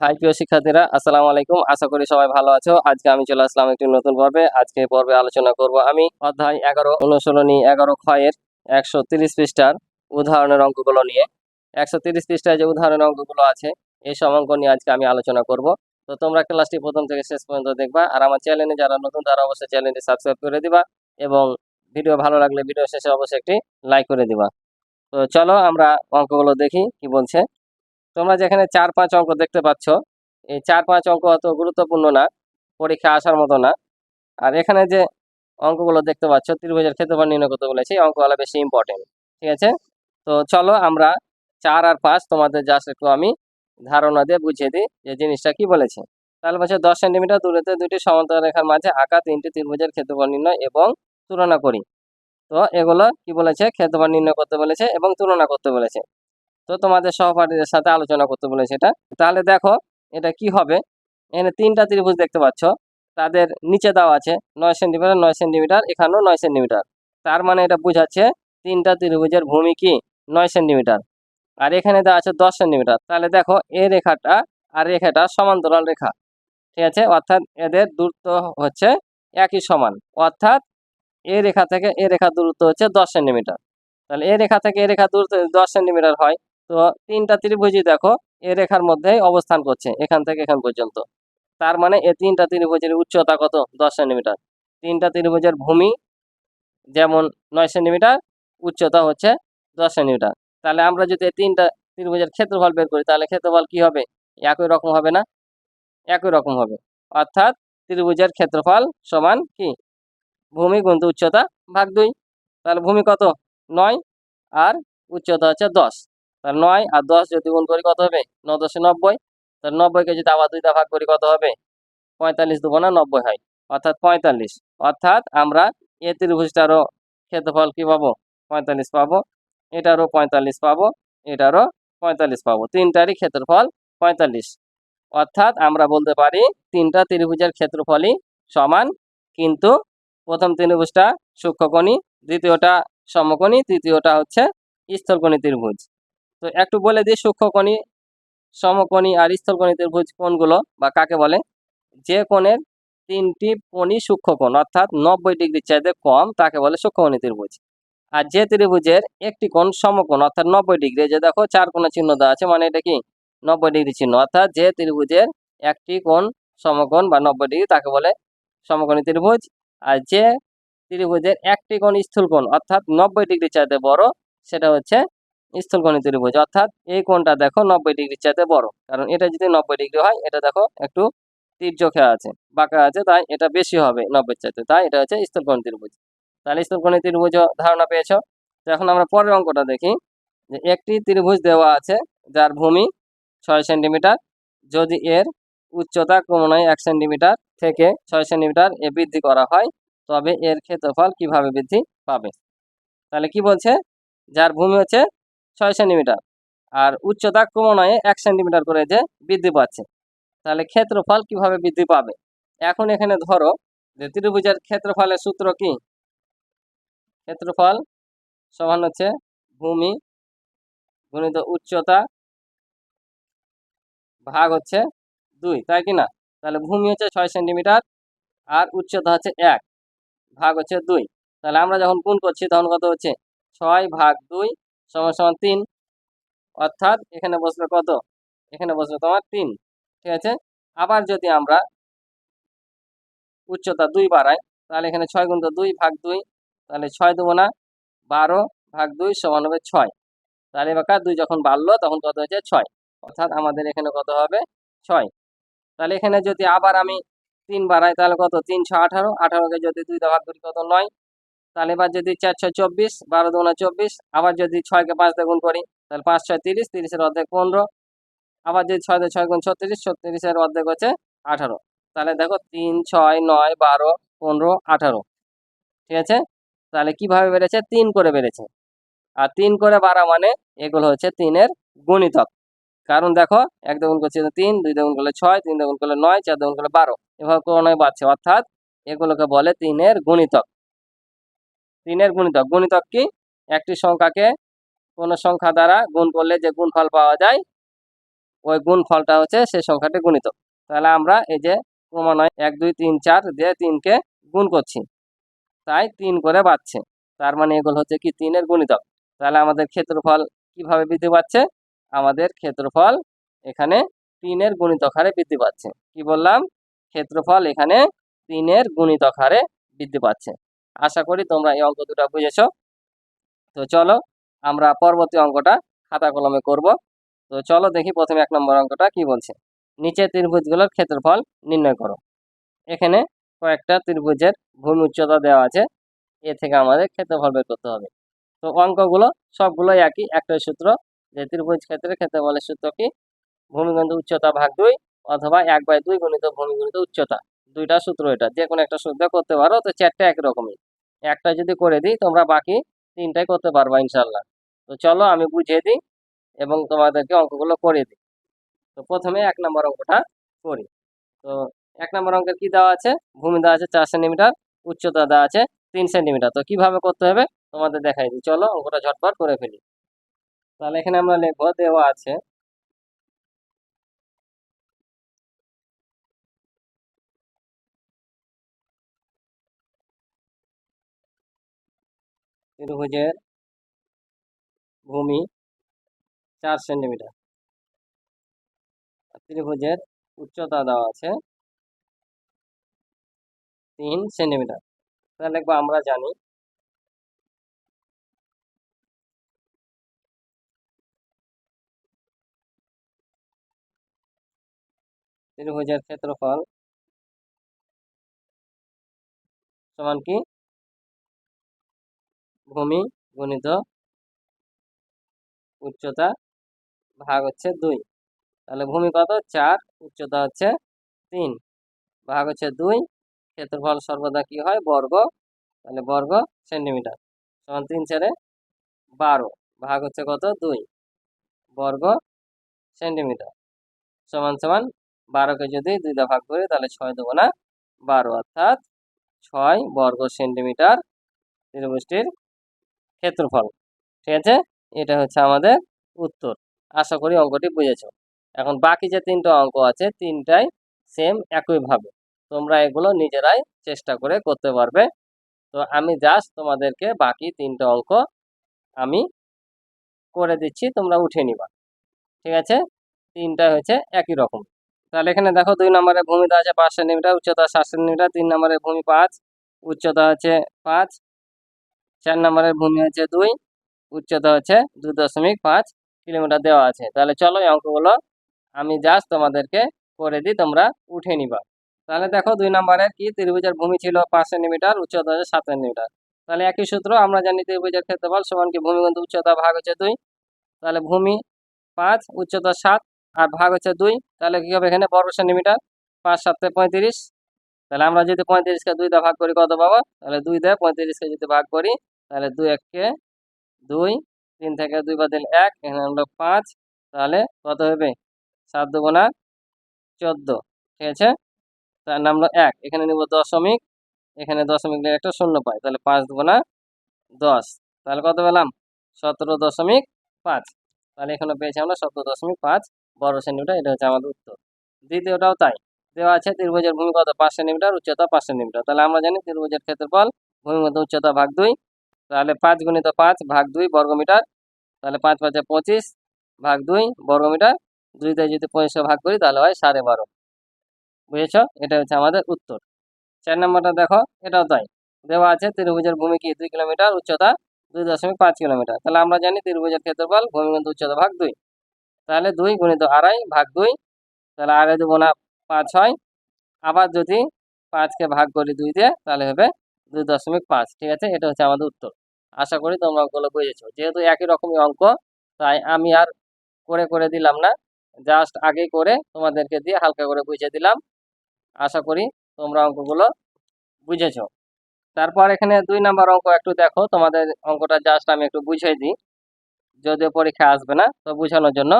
High প্রিয় শিক্ষার্থীরা, আসসালামু আলাইকুম। আশা করি সবাই ভালো আছো। আজকে আমি চলে আসলাম একটি নতুন পর্বে। আজকে পর্বে আলোচনা করব আমি অধ্যায় এগারো, অনুশীলনী এগারো ক্ষয়ের একশো তিরিশ পৃষ্ঠার উদাহরণের অঙ্কগুলো নিয়ে। একশো তিরিশ পৃষ্ঠায় যে উদাহরণের অঙ্কগুলো আছে, এই সব অঙ্ক নিয়ে আজকে আমি আলোচনা করব। তো তোমরা ক্লাসটি প্রথম থেকে শেষ পর্যন্ত দেখবা আর আমার চ্যানেলে যারা নতুন, তারা অবশ্যই চ্যানেলটি সাবস্ক্রাইব করে দিবা এবং ভিডিও ভালো লাগলে ভিডিও শেষে অবশ্যই একটি লাইক করে দিবা। তো চলো আমরা অঙ্কগুলো দেখি, কি বলছে। তোমরা যেখানে চার পাঁচ অঙ্ক দেখতে পাচ্ছ, এই চার পাঁচ অঙ্ক অত গুরুত্বপূর্ণ না, পরীক্ষা আসার মতো না। আর এখানে যে অঙ্কগুলো দেখতে পাচ্ছ, ত্রিভুজের ক্ষেত্রফল নির্ণয় করতে বলেছি অঙ্কগুলো বেশি ইম্পর্টেন্ট ঠিক আছে? তো চলো আমরা চার আর পাঁচ তোমাদের জাস্ট একটু আমি ধারণা দিয়ে বুঝিয়ে দিই যে জিনিসটা কি বলেছে। তাহলে বলছে, দশ সেন্টিমিটার দূরত্বে দুটি সমান্তরাল রেখার মাঝে আঁকা তিনটি ত্রিভুজের ক্ষেত্রফল নির্ণয় এবং তুলনা করি। তো এগুলো কি বলেছে? ক্ষেত্রফল নির্ণয় করতে বলেছে এবং তুলনা করতে বলেছে। তো তোমাদের সহপাঠীদের সাথে আলোচনা করতে বলেছে এটা। তাহলে দেখো, এটা কি হবে? এখানে তিনটা ত্রিভুজ দেখতে পাচ্ছ। তাদের নিচে দেওয়া আছে নয় সেন্টিমিটার নয় সেন্টিমিটার, এখানেও নয় সেন্টিমিটার। তার মানে এটা বোঝাচ্ছে তিনটা ত্রিভুজের ভূমি কি? নয় সেন্টিমিটার। আর এখানে দেওয়া আছে দশ সেন্টিমিটার। তাহলে দেখো এই রেখাটা আর রেখাটা সমান্তরাল রেখা। ঠিক আছে? অর্থাৎ এদের দূরত্ব হচ্ছে একই সমান। অর্থাৎ এই রেখা থেকে এ রেখার দূরত্ব হচ্ছে দশ সেন্টিমিটার। তাহলে এই রেখা থেকে এ রেখা দূরত্ব দশ সেন্টিমিটার হয় তো তিনটা ত্রিভুজই দেখো, এ রেখার মধ্যেই অবস্থান করছে, এখান থেকে এখান পর্যন্ত। তার মানে এ তিনটা ত্রিভুজের উচ্চতা কত? দশ সেন্টিমিটার। তিনটা ত্রিভুজের ভূমি যেমন নয় সেন্টিমিটার, উচ্চতা হচ্ছে দশ সেন্টিমিটার। তাহলে আমরা যদি এই তিনটা ত্রিভুজের ক্ষেত্রফল বের করি, তাহলে ক্ষেত্রফল কি হবে? একই রকম হবে না? একই রকম হবে। অর্থাৎ ত্রিভুজের ক্ষেত্রফল সমান কি? ভূমি গুণিত উচ্চতা ভাগ দুই। তাহলে ভূমি কত? নয়। আর উচ্চতা হচ্ছে দশ। তাহলে নয় আর দশ যদি গুণ করি কত হবে? ন দশে নব্বই। তাহলে নব্বইকে যদি আবার দুইটা ভাগ করি কত হবে? পঁয়তাল্লিশ দেবো না নব্বই হয়। অর্থাৎ পঁয়তাল্লিশ। অর্থাৎ আমরা এ ত্রিভুজটারও ক্ষেত্রফল কি পাবো? পঁয়তাল্লিশ পাবো। এটারও পঁয়তাল্লিশ পাবো। এটারও পঁয়তাল্লিশ পাবো। তিনটারই ক্ষেত্রফল পঁয়তাল্লিশ। অর্থাৎ আমরা বলতে পারি তিনটা ত্রিভুজের ক্ষেত্রফলই সমান, কিন্তু প্রথম ত্রিভুজটা সূক্ষ্মকোণী, দ্বিতীয়টা সমকোণী, তৃতীয়টা হচ্ছে স্থলকোণী ত্রিভুজ। তো একটু বলে দিই সূক্ষ্মকোণী, সমকোণী আর স্থলকোণী ত্রিভুজ কোণগুলো বা কাকে বলে? যে কোণের তিনটি কোণই সূক্ষ্মকোণ, অর্থাৎ নব্বই ডিগ্রির চাইতে কম তাকে বলে সূক্ষ্মকোণী ত্রিভুজ আর যে ত্রিভুজের একটি কোণ সমকোণ, অর্থাৎ নব্বই ডিগ্রি যে দেখো চার কোণের চিহ্ন দেওয়া আছে মানে এটা কি? নব্বই ডিগ্রি চিহ্ন, অর্থাৎ যে ত্রিভুজের একটি কোণ সমকোণ বা নব্বই ডিগ্রি তাকে বলে সমকোণী ত্রিভুজ। আর যে ত্রিভুজের একটি কোণ স্থূলকোণ, অর্থাৎ নব্বই ডিগ্রি চাইতে বড়, সেটা হচ্ছে স্থূলকোণী ত্রিভুজ অর্থাৎ এই কোণটা দেখো নব্বই ডিগ্রির চাইতে বড়। কারণ এটা যদি নব্বই ডিগ্রি হয়, এটা দেখো একটু তীর্যকে আছে, বাঁকা আছে, তাই এটা বেশি হবে নব্বই চাইতে। তাই এটা হচ্ছে স্থূলকোণ ত্রিভুজ তাহলে স্থূলকোণী ত্রিভুজ ধারণা পেয়েছ, তো এখন আমরা পরের অঙ্কটা দেখি। যে একটি ত্রিভুজ দেওয়া আছে, যার ভূমি ছয় সেন্টিমিটার। যদি এর উচ্চতা ক্রমান্বয়ে এক সেন্টিমিটার থেকে ছয় সেন্টিমিটার এ বৃদ্ধি করা হয়, তবে এর ক্ষেত্রফল কীভাবে বৃদ্ধি পাবে? তাহলে কি বলছে? যার ভূমি হচ্ছে ছয় সেন্টিমিটার। আর উচ্চতা ক্রমান্বয়ে এক সেন্টিমিটার করে যে বৃদ্ধি পাচ্ছে। তাহলে ক্ষেত্রফল কীভাবে বৃদ্ধি পাবে? এখন এখানে ধরো যে ত্রিভুজের ক্ষেত্রফলের সূত্র কি? ক্ষেত্রফল সমান হচ্ছে ভূমি গুণিত উচ্চতা ভাগ হচ্ছে দুই, তাই কি না? তাহলে ভূমি হচ্ছে ছয় সেন্টিমিটার আর উচ্চতা হচ্ছে এক, ভাগ হচ্ছে দুই। তাহলে আমরা যখন গুণ করছি তখন কত হচ্ছে? ছয় ভাগ দুই সমান সমান তিন। অর্থাৎ এখানে বসবে কত? এখানে বসবে তোমার তিন। ঠিক আছে? আবার যদি আমরা উচ্চতা দুই বাড়াই, তাহলে এখানে ছয় গুণ দুই ভাগ দুই, তাহলে ছয় দেবো না, বারো ভাগ দুই সমান হবে ছয়। তাহলে বাকা দুই যখন বাড়লো, তখন কত হয়েছে ছয়। অর্থাৎ আমাদের এখানে কত হবে? ছয়। তাহলে এখানে যদি আবার আমি তিন বাড়াই, তাহলে কত? তিনশো আঠারো। আঠারোকে যদি দুই ভাগ করি, কত? নয়। তাহলে এবার যদি চার ছয় চব্বিশ, বারো দুগুণা চব্বিশ, আবার যদি ছয়কে পাঁচ দিয়ে গুণ করি, তাহলে পাঁচ ছয় তিরিশ, তিরিশের অর্ধেক পনেরো, আবার যদি ছয় ছয় গুণ ছত্রিশ, ছত্রিশের অর্ধেক হচ্ছে আঠারো। তাহলে দেখো তিন, ছয়, নয়, বারো, পনেরো, আঠারো। ঠিক আছে? তাহলে কীভাবে বেড়েছে? তিন করে বেড়েছে। আর তিন করে বাড়া মানে এগুলো হচ্ছে তিনের গুণিতক। কারণ দেখো, এক দ্বিগুণ করছে তিন, দুই দ্বিগুণ করলে ছয়, তিন দ্বিগুণ করলে নয়, চার দ্বিগুণ করলে বারো। এভাবে ক্রমান্বয়ে বাড়ছে। অর্থাৎ এগুলোকে বলে তিনের গুণিতক। তিনের গুণিতক। গুণিতক কি? একটি সংখ্যাকে কোনো সংখ্যা দ্বারা গুণ করলে যে গুণফল পাওয়া যায়, ওই গুণ ফলটা হচ্ছে সেই সংখ্যাটি গুণিত তাহলে আমরা এই যে ক্রমান্বয়ে এক, দুই, তিন, চার দিয়ে তিনকে গুণ করছি। তাই তিন করে বাড়ছে। তার মানে এগুলো হচ্ছে কি? তিনের গুণিতক। তাহলে আমাদের ক্ষেত্রফল কীভাবে বৃদ্ধি পাচ্ছে? আমাদের ক্ষেত্রফল এখানে তিনের গুণিতক হারে বৃদ্ধি পাচ্ছে। কি বললাম? ক্ষেত্রফল এখানে তিনের গুণিতক হারে বৃদ্ধি পাচ্ছে। আশা করি তোমরা এই অঙ্ক দুটো বুঝেছ। তো চলো, আমরা পরবর্তী অঙ্কটা খাতা কলমে করব। তো চলো দেখি প্রথমে এক নম্বর অঙ্কটা কি বলছে। নিচের ত্রিভুজগুলোর ক্ষেত্রফল নির্ণয় করো। এখানে কয়েকটা ত্রিভুজের ভূমি উচ্চতা দেওয়া আছে। এ থেকে আমাদের ক্ষেত্রফল বের করতে হবে। তো অঙ্কগুলো সবগুলো একই, একটাই সূত্র। যে ত্রিভুজ ক্ষেত্রে ক্ষেত্রফলের সূত্র কি? ভূমিগন্ত উচ্চতা ভাগ দুই অথবা এক বাই দুই গুণিত ভূমিগণিত উচ্চতা। দুইটা সূত্র এটা। যে কোনো একটা সূত্র করতে পারো, তো চারটা একই রকমই। একটা যদি করে দিই, তোমরা বাকি তিনটাই করতে পারবা ইনশাল্লাহ তো চলো আমি বুঝিয়ে দিই এবং তোমাদেরকে অঙ্কগুলো করে দিই। তো প্রথমে এক নম্বর অঙ্কটা করি। তো এক নম্বর অঙ্কের কি দেওয়া আছে? ভূমি দেওয়া আছে চার সেন্টিমিটার, উচ্চতা দেওয়া আছে তিন সেন্টিমিটার। তো কীভাবে করতে হবে? তোমাদের দেখাই দিই। চলো অঙ্কটা ঝটপট করে ফেলি। তাহলে এখানে আমরা লিখব দেওয়া আছে ত্রিভুজের ভূমি চার সেন্টিমিটার। ত্রিভুজের উচ্চতা দেওয়া আছে তিন সেন্টিমিটার। তাহলে লিখব আমরা জানি ত্রিভুজের ক্ষেত্রফল সমান কি? ভূমি গুণিত উচ্চতা ভাগ হচ্ছে দুই। তাহলে ভূমি কত? চার, উচ্চতা হচ্ছে তিন। ভাগ হচ্ছে দুই, ক্ষেত্রফল সর্বদা কি হয়? বর্গ। তাহলে বর্গ সেন্টিমিটার। সমান তিন চারে বারো। ভাগ হচ্ছে কত? দুই। বর্গ সেন্টিমিটার। সমান সমান বারোকে যদি দুই দা ভাগ করি, তাহলে ছয় দেবো না বারো। অর্থাৎ ছয় বর্গ সেন্টিমিটার ত্রিভুজটির ক্ষেত্রফল। ঠিক আছে? এটা হচ্ছে আমাদের উত্তর। আশা করি অঙ্কটি বুঝেছ। এখন বাকি যে তিনটা অঙ্ক আছে, তিনটাই সেম একইভাবে তোমরা এগুলো নিজেরাই চেষ্টা করে করতে পারবে। তো আমি জাস্ট তোমাদেরকে বাকি তিনটা অঙ্ক আমি করে দিচ্ছি, তোমরা উঠে নিবা। ঠিক আছে? তিনটা হচ্ছে একই রকম। তাহলে এখানে দেখো, দুই নম্বরে ভূমি দেওয়া আছে পাঁচ সেন্টিমিটার, উচ্চতা সাত সেন্টিমিটার, তিন নম্বরের ভূমি পাঁচ, উচ্চতা হচ্ছে পাঁচ চার নম্বরের ভূমি হচ্ছে দুই, উচ্চতা হচ্ছে দুই দশমিক পাঁচ কিলোমিটার দেওয়া আছে। তাহলে চলো এই অঙ্কগুলো আমি জাস্ট তোমাদেরকে করে দিই, তোমরা উঠে নিবা। তাহলে দেখো দুই নম্বরের কি? ত্রিভুজের ভূমি ছিল পাঁচ সেন্টিমিটার, উচ্চতা হচ্ছে সাত সেন্টিমিটার। তাহলে একই সূত্র, আমরা জানি ত্রিভুজের ক্ষেত্রফল সমান কি? ভূমি উচ্চতা ভাগ হচ্ছে দুই। তাহলে ভূমি পাঁচ, উচ্চতা সাত আর ভাগ হচ্ছে দুই। তাহলে কি হবে এখানে? বর্গ সেন্টিমিটার, পাঁচ সাতে পঁয়ত্রিশ। তাহলে আমরা যদি পঁয়ত্রিশকে দুই দা ভাগ করি কত পাবো? তাহলে দুই দিয়ে পঁয়ত্রিশকে যদি ভাগ করি তাহলে দুই এককে দুই, তিন থেকে দুই বাদিল এক, এখানে হলো পাঁচ, তাহলে কত হবে? সাত দুগুণা চোদ্দ, ঠিক আছে? তার নাম হলো এক, এখানে নিব দশমিক, এখানে দশমিক নিয়ে একটা শূন্য পাই, তাহলে পাঁচ দুগুণা দশ, তাহলে কত পেলাম? সতেরো দশমিক পাঁচ, তাহলে এখানে পেয়েছি আমরা সতেরো দশমিক পাঁচ, বড় সেন্টিমিটার এটা হচ্ছে আমাদের উত্তর। দ্বিতীয়টাও তাই, দেওয়া আছে ত্রিভুজের ভূমি কত? পাঁচ সেন্টিমিটার, উচ্চতা পাঁচ সেন্টিমিটার, তাহলে আমরা জানি ত্রিভুজের ক্ষেত্রফল ভূমিগত উচ্চতা ভাগ দুই তাহলে পাঁচ গুণিত পাঁচ ভাগ দুই বর্গমিটার, তাহলে পাঁচ পাঁচে পঁচিশ ভাগ দুই বর্গমিটার, দুইতে যদি পঁচিশে ভাগ করি তাহলে হয় সাড়ে বারো। বুঝেছ? এটা হচ্ছে আমাদের উত্তর। চার নম্বরটা দেখো, এটাও তাই। দেওয়া আছে ত্রিভুজের ভূমি কি দুই কিলোমিটার, উচ্চতা দুই দশমিক পাঁচ কিলোমিটার। তাহলে আমরা জানি ত্রিভুজের ক্ষেত্রফল ভূমিগত উচ্চতা ভাগ দুই। তাহলে দুই গুণিত আড়াই ভাগ দুই, তাহলে আড়াই দুগুণা পাঁচ হয়। আবার যদি পাঁচকে ভাগ করি দুই দিয়ে তাহলে হবে দুই দশমিক পাঁচ, ঠিক আছে? এটা হচ্ছে আমাদের উত্তর। আশা করি তোমরা অঙ্কগুলো বুঝেছ। যেহেতু একই রকমই অঙ্ক, তাই আমি আর করে করে দিলাম না। জাস্ট আগে করে তোমাদেরকে দিয়ে হালকা করে বুঝিয়ে দিলাম। আশা করি তোমরা অঙ্কগুলো বুঝেছ। তারপর এখানে দুই নাম্বার অঙ্ক একটু দেখো। তোমাদের অঙ্কটা জাস্ট আমি একটু বুঝিয়ে দিই। যদিও পরীক্ষা আসবে না, তো বুঝানোর জন্য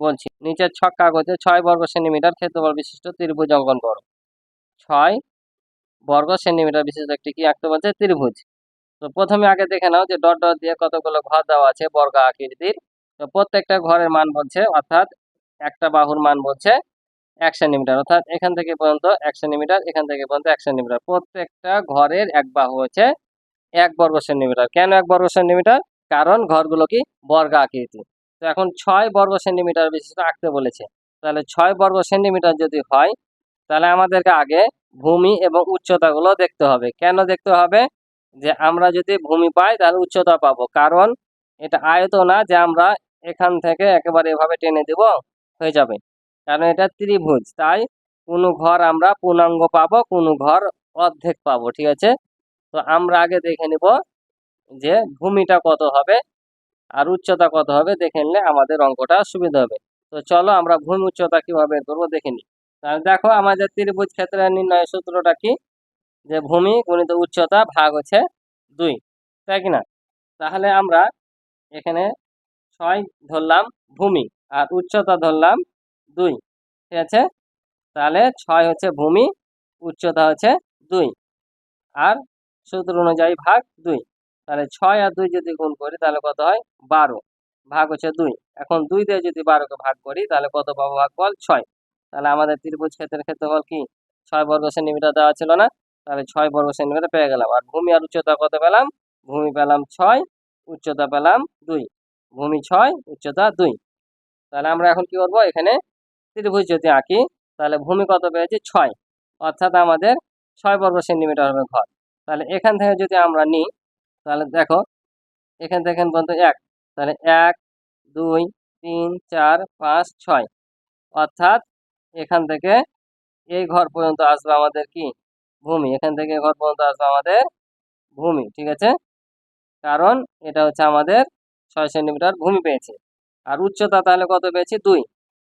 বলছি। নিচের ছক কাগজে ছয় বর্গ সেন্টিমিটার ক্ষেত্রফল বিশিষ্ট ত্রিভুজ অঙ্কন করো। ছয় বর্গ সেন্টিমিটার বিশিষ্ট একটি কি আঁকতে বলছে? ত্রিভুজ। তো প্রথমে আগে দেখে নাও যে ডট ডট দিয়ে কতগুলো ঘর দেওয়া আছে বর্গ আকৃতির। তো প্রত্যেকটা ঘরের মান বলছে, অর্থাৎ একটা বাহুর মান বলছে এক সেন্টিমিটার। অর্থাৎ এখান থেকে পর্যন্ত এক সেন্টিমিটার, এখান থেকে পর্যন্ত এক সেন্টিমিটার। প্রত্যেকটা ঘরের এক বাহু হচ্ছে এক বর্গ সেন্টিমিটার। কেন এক বর্গ সেন্টিমিটার? কারণ ঘরগুলো কি? বর্গ আকৃতি। তো এখন ছয় বর্গ সেন্টিমিটার বিশিষ্ট আঁকতে বলেছে। তাহলে ছয় বর্গ সেন্টিমিটার যদি হয় তাহলে আমাদেরকে আগে ভূমি এবং উচ্চতাগুলো দেখতে হবে। কেন দেখতে হবে? যে আমরা যদি ভূমি পাই তাহলে উচ্চতা পাবো। কারণ এটা আয়ত না, যে আমরা এখান থেকে একেবারে এভাবে টেনে দেব, হয়ে যাবে। কারণ এটা ত্রিভুজ, তাই কোনো ঘর আমরা পূর্ণাঙ্গ পাবো, কোনো ঘর অর্ধেক পাবো, ঠিক আছে? তো আমরা আগে দেখে নিব যে ভূমিটা কত হবে আর উচ্চতা কত হবে। দেখে নিলে আমাদের অঙ্কটা সুবিধা হবে। তো চলো আমরা ভূমি উচ্চতা কীভাবে করব দেখে নিই। তাহলে দেখো আমাদের ত্রিভুজ ক্ষেত্রে নির্ণয় সূত্রটা কি? যে ভূমি গুণিত উচ্চতা ভাগ হচ্ছে দুই, তাই কি না তাহলে আমরা এখানে ছয় ধরলাম ভূমি আর উচ্চতা ধরলাম দুই, ঠিক আছে? তাহলে ছয় হচ্ছে ভূমি, উচ্চতা হচ্ছে দুই আর সূত্র অনুযায়ী ভাগ দুই। তাহলে ছয় আর দুই যদি গুণ করি তাহলে কত হয়? বারো, ভাগ হচ্ছে দুই। এখন দুই দিয়ে যদি বারোকে ভাগ করি তাহলে কত পাবো? ভাগ বল ছয়। তাহলে আমাদের ত্রিভুজ ক্ষেত্রের ক্ষেত্রফল কি? ছয় বর্গ সেন্টিমিটার দেওয়া ছিল না? তাহলে ছয় বর্গ সেন্টিমিটার পেয়ে গেলাম। আর ভূমি আর উচ্চতা কত পেলাম? ভূমি পেলাম ছয়, উচ্চতা পেলাম দুই। ভূমি ছয়, উচ্চতা দুই। তাহলে আমরা এখন কি করব? এখানে ত্রিভুজ যদি আঁকি, তাহলে ভূমি কত পেয়েছি? ছয়। অর্থাৎ আমাদের ছয় বর্গ সেন্টিমিটার হবে ঘর। তাহলে এখান থেকে যদি আমরা নিই, তাহলে দেখো, এখান থেকে এখান পর্যন্ত এক। তাহলে এক, দুই, তিন, চার, পাঁচ, ছয়। অর্থাৎ এখান থেকে এই ঘর পর্যন্ত আসবে আমাদের কি? ভূমি। এখান থেকে ঘর পর্যন্ত আসবে আমাদের ভূমি, ঠিক আছে? কারণ এটা হচ্ছে আমাদের ছয় সেন্টিমিটার ভূমি পেয়েছে। আর উচ্চতা তাহলে কত পেয়েছি? দুই।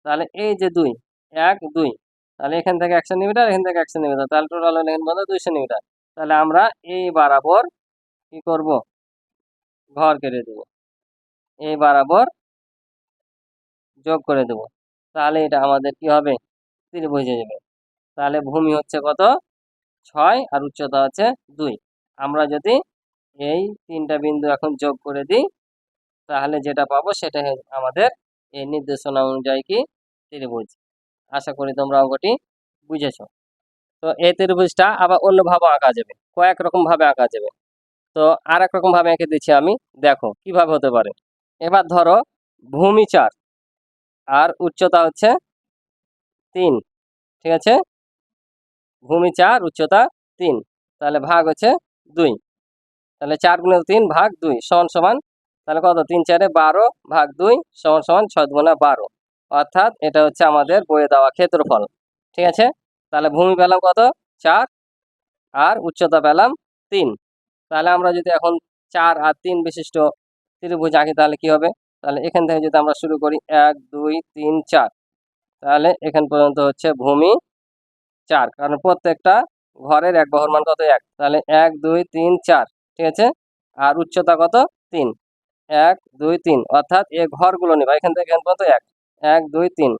তাহলে এই যে দুই, এক, দুই, তাহলে এখান থেকে এক সেন্টিমিটার, এখান থেকে এক সেন্টিমিটার, তাহলে টোটাল হলো এখান পর্যন্ত দুই সেন্টিমিটার। তাহলে আমরা এই বরাবর কি করব? ঘর কেটে দেব। এই বরাবর যোগ করে দেব। তাহলে এটা আমাদের কি হবে? ত্রিভুজ হয়ে যাবে তাহলে ভূমি হচ্ছে কত? ছয় আর উচ্চতা হচ্ছে দুই। আমরা যদি এই তিনটা বিন্দু এখন যোগ করে দিই, তাহলে যেটা পাবো সেটা আমাদের এই নির্দেশনা অনুযায়ী কি? ত্রিভুজ। আশা করি তোমরা অঙ্কটি বুঝেছ। তো এই ত্রিভুজটা আবার অন্যভাবে আঁকা যাবে, কয়েক রকম ভাবে আঁকা যাবে। তো আর এক রকম ভাবে এঁকে দিচ্ছি আমি, দেখো কীভাবে হতে পারে। এবার ধরো ভূমি চার আর উচ্চতা হচ্ছে তিন, ঠিক আছে? ভূমি চার, উচ্চতা তিন। তাহলে ভাগ হচ্ছে দুই। তাহলে চার গুণে তিন ভাগ দুই, সমান সমান, তাহলে কত? তিন চারে বারো ভাগ দুই, সমান সমান ছয় গুণে বারো। অর্থাৎ এটা হচ্ছে আমাদের বইয়ে দেওয়া ক্ষেত্রফল, ঠিক আছে? তাহলে ভূমি পেলাম কত? চার। আর উচ্চতা পেলাম তিন। তাহলে আমরা যদি এখন চার আর তিন বিশিষ্ট ত্রিভুজ আঁকি, তাহলে কি হবে? তাহলে এখান থেকে যদি আমরা শুরু করি এক, দুই, তিন, চার। তাহলে এখান পর্যন্ত হচ্ছে ভূমি চার, কারণ প্রত্যেকটা ঘরের এক বহর মান কত এক? তাহলে এক, দুই, তিন, চার, ঠিক আছে? আর উচ্চতা কত? তিন। এক, দুই, তিন, অর্থাৎ এ ঘরগুলো নেবা, এখান থেকে এখান পর্যন্ত এক। এক, দুই, তিন,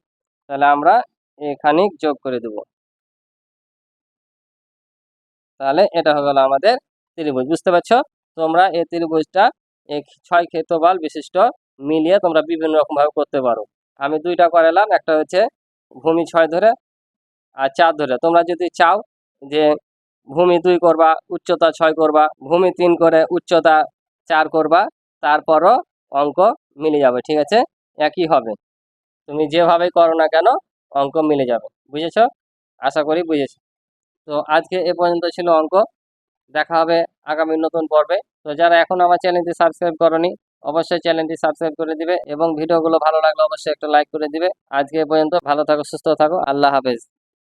তাহলে আমরা এখানে যোগ করে দেব। তাহলে এটা হয়ে গেল আমাদের ত্রিভুজ, বুঝতে পারছ? তোমরা এই ত্রিভুজটা ছয় ক্ষেত্রফল বিশিষ্ট মিলিয়ে তোমরা বিভিন্ন রকম ভাবে করতে পারো। আমি দুইটা করালাম একটা হচ্ছে ভূমি ছয় ধরে আর চার ধরে। তোমরা যদি চাও যে ভূমি দুই করবা, উচ্চতা ছয় করবা, ভূমি তিন করে, উচ্চতা চার করবা, তারপরও অঙ্ক মিলে যাবে, ঠিক আছে? একই হবে। তুমি যেভাবে করো না কেন, অঙ্ক মিলে যাবে। বুঝেছ? আশা করি বুঝেছ। তো আজকে এ পর্যন্ত ছিল অঙ্ক। দেখা হবে আগামী নতুন পর্বে। তো যারা এখন আমার চ্যানেলটি সাবস্ক্রাইব করনি অবশ্যই চ্যানেলটি সাবস্ক্রাইব করে দিবে এবং ভিডিওগুলো ভালো লাগলে অবশ্যই একটা লাইক করে দিবে। আজকে পর্যন্ত ভালো থাকো, সুস্থ থাকো, আল্লাহ হাফেজ।